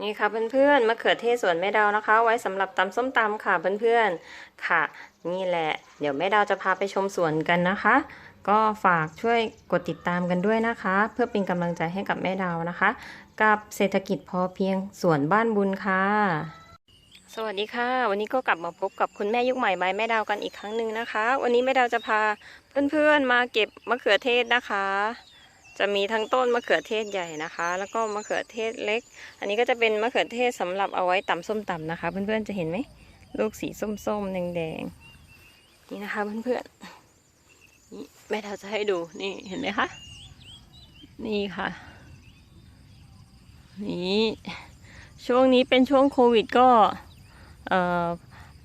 นี่ค่ะเพื่อนๆมะเขือเทศสวนแม่ดาวนะคะ ไว้สำหรับตำส้มตำค่ะเพื่อนๆค่ะ นี่แหละ เดี๋ยวแม่ดาวจะพาไปชมสวนกันนะคะ ก็ฝากช่วยกดติดตามกันด้วยนะคะ เพื่อเป็นกำลังใจให้กับแม่ดาวนะคะ กับเศรษฐกิจพอเพียงสวนบ้านบุญค่ะ สวัสดีค่ะ วันนี้ก็กลับมาพบกับคุณแม่ยุคใหม่ไม้แม่ดาวกันอีกครั้งหนึ่งนะคะ วันนี้แม่ดาวจะพาเพื่อนๆมาเก็บมะเขือเทศนะคะ จะมีทั้งต้นมะเขือเทศใหญ่นะคะ แล้วก็มะเขือเทศเล็ก อันนี้ก็จะเป็นมะเขือเทศสำหรับเอาไว้ตำส้มตำนะคะ เพื่อนๆจะเห็นไหมลูกสีส้มๆแดงๆนี่นะคะเพื่อนๆนี่แม่ดาวจะให้ดูนี่เห็นไหมคะนี่ค่ะ นี่ช่วงนี้เป็นช่วงโควิดก็เออ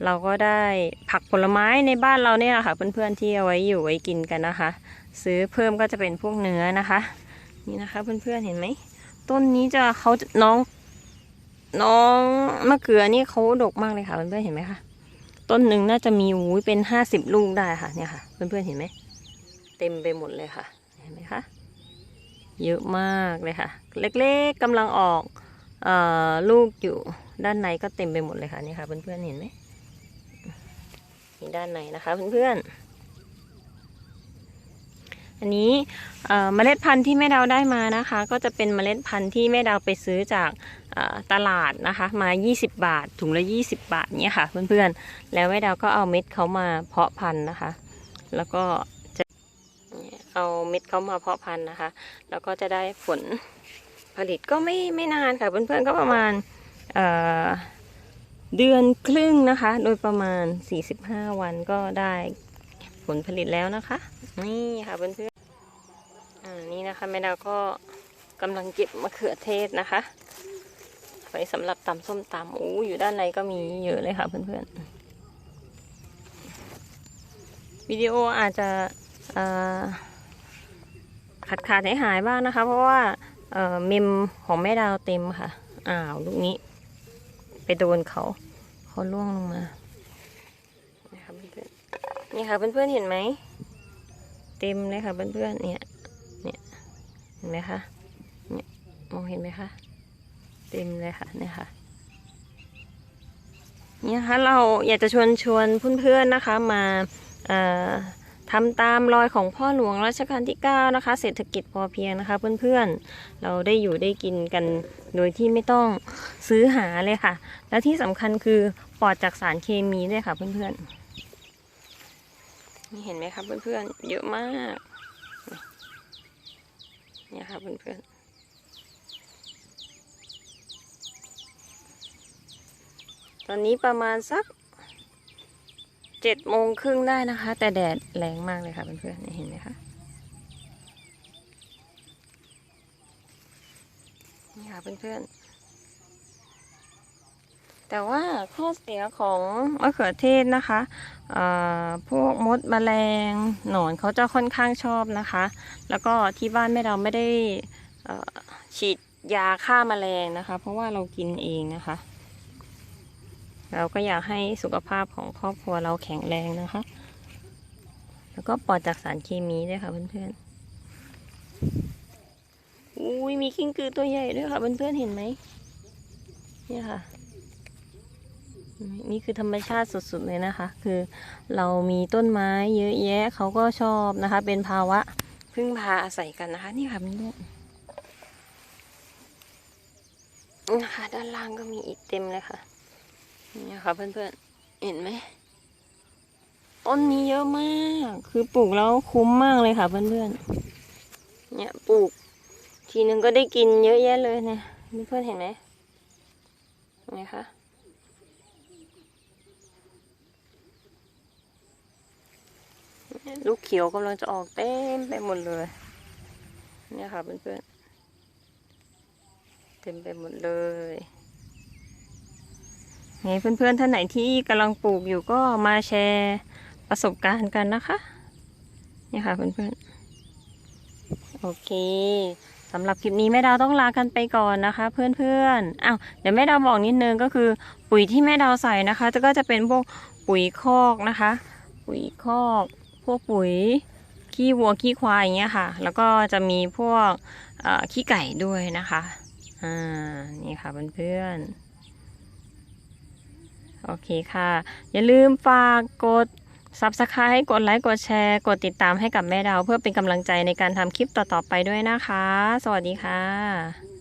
เราก็ได้ผักผลไม้ในบ้านเราเนี่ยแหละค่ะเพื่อนๆที่เอาไว้อยู่ไว้กินกันนะคะ ซื้อเพิ่มก็จะเป็นพวกเนื้อนะคะ นี่นะคะเพื่อนๆเห็นไหมต้นนี้จะเขาน้องน้องมะเขือนี่เขาดกมากเลยค่ะเพื่อนๆเห็นไหมคะต้นหนึ่งน่าจะมีอุ้ยเป็นห้าสิบลูกได้ค่ะเนี่ยค่ะ เพื่อนๆเห็นไหมเต็มไปหมดเลยค่ะ เห็นไหมคะเยอะมากเลยค่ะ เล็กๆกำลังออกเอ่อลูกอยู่ด้านในก็เต็มไปหมดเลยค่ะนี่ค่ะ เพื่อนๆเห็นไหมนี่ด้านในนะคะ เพื่อนๆ อันนี้เมล็ดพันธุ์ที่แม่ดาวได้มานะคะ ก็จะเป็นเมล็ดพันธุ์ที่แม่ดาวไปซื้อจากตลาดนะคะ มา 20 บาท ถุงละ 20 บาทเนี่ยค่ะเพื่อนๆ แล้วแม่ดาวก็เอาเม็ดเขามาเพาะพันธุ์นะคะ แล้วก็จะเอาเม็ดเขามาเพาะพันธุ์นะคะ แล้วก็จะได้ผลผลิตก็ไม่ไม่นานค่ะเพื่อนๆก็ประมาณเเดือนครึ่งนะคะ โดยประมาณ 45 วันก็ได้ผลผลิตแล้วนะคะ นี่ค่ะเพื่อนๆ อ่านี่นะคะแม่ดาวก็กำลังเก็บมะเขือเทศนะคะไว้สำหรับตำส้มตำอู้อยู่ด้านในก็มีเยอะเลยค่ะเพื่อนๆวิดีโออาจจะขาดขาดหายหายบ้างนะคะ เพราะว่าเมมของแม่ดาวเต็มค่ะ อ้าวลูกนี้ ไปโดนเขาเขาล่วงลงมานี่ค่ะเพื่อนๆนี่ค่ะเพื่อนๆเห็นไหม เต็มเลยค่ะเพื่อนๆเนี่ยเนี่ย ห็นไหมคะเนี่ยมองเห็นไหมคะเต็มเลยค่ะเนี่ยค่ะเนี่ยค่ะเราอยากจะชวนชวนเพื่อนๆนะคะมาทำตามรอยของพ่อหลวงรัชกาลที่ 9 นะคะ เศรษฐกิจพอเพียงนะคะ เพื่อนๆเราได้อยู่ได้กินกันโดยที่ไม่ต้องซื้อหาเลยค่ะ และที่สำคัญคือปลอดจากสารเคมีด้วยค่ะเพื่อนๆนี่เห็นไหมคะเพื่อนๆเยอะมาก เนี่ยค่ะเพื่อนๆ ตอนนี้ประมาณสักเจ็ดโมงครึ่งได้นะคะ แต่แดดแรงมากเลยค่ะเพื่อนๆนี่เห็นไหมคะนี่ค่ะเพื่อนๆ แต่ว่าข้อเสียของมะเขือเทศนะคะพวกมดแมลงหนอนเขาจะค่อนข้างชอบนะคะ แล้วก็ที่บ้านแม่เราไม่ได้ฉีดยาฆ่าแมลงนะคะ เพราะว่าเรากินเองนะคะ เราก็อยากให้สุขภาพของครอบครัวเราแข็งแรงนะคะ แล้วก็ปลอดจากสารเคมีด้วยค่ะเพื่อนๆอุ้ยมีกิ้งกือตัวใหญ่ด้วยค่ะเพื่อนๆเห็นไหมเนี่ยค่ะ นี่คือธรรมชาติสุดๆเลยนะคะ คือเรามีต้นไม้เยอะแยะเขาก็ชอบนะคะ เป็นภาวะพึ่งพาอาศัยกันนะคะ นี่ค่ะเพื่อนๆนะคะด้านล่างก็มีอีกเต็มเลยค่ะ นี่ค่ะเพื่อนๆ เห็นไหมต้นนี้เยอะมาก คือปลูกแล้วคุ้มมากเลยค่ะเพื่อนๆ เนี่ยปลูก ทีนึงก็ได้กินเยอะแยะเลยเนี่ยเพื่อนๆเห็นไหมเนไหมคะ ลูกเขียวกำลังจะออกเต็มไปหมดเลย เนี่ยค่ะเพื่อนๆ เต็มไปหมดเลยไงเพื่อนๆ ท่านไหนที่กำลังปลูกอยู่ก็มาแชร์ประสบการณ์กันนะคะ เนี่ยค่ะเพื่อนๆ โอเคสำหรับคลิปนี้แม่ดาวต้องลากันไปก่อนนะคะ เพื่อนๆอ้าวเดี๋ยวแม่ดาวบอกนิดนึงก็คือปุ๋ยที่แม่ดาวใส่นะคะก็จะเป็นพวกปุ๋ยคอกนะคะ ปุ๋ยคอก พวกปุ๋ยขี้วัวขี้ควายอย่างเงี้ยค่ะ แล้วก็จะมีพวกขี้ไก่ด้วยนะคะอ่านี่ค่ะเพื่อนๆโอเคค่ะ อย่าลืมฝากกด Subscribe กดไลค์กดแชร์ กดติดตามให้กับแม่ดาว เพื่อเป็นกำลังใจในการทำคลิปต่อๆไปด้วยนะคะ สวัสดีค่ะ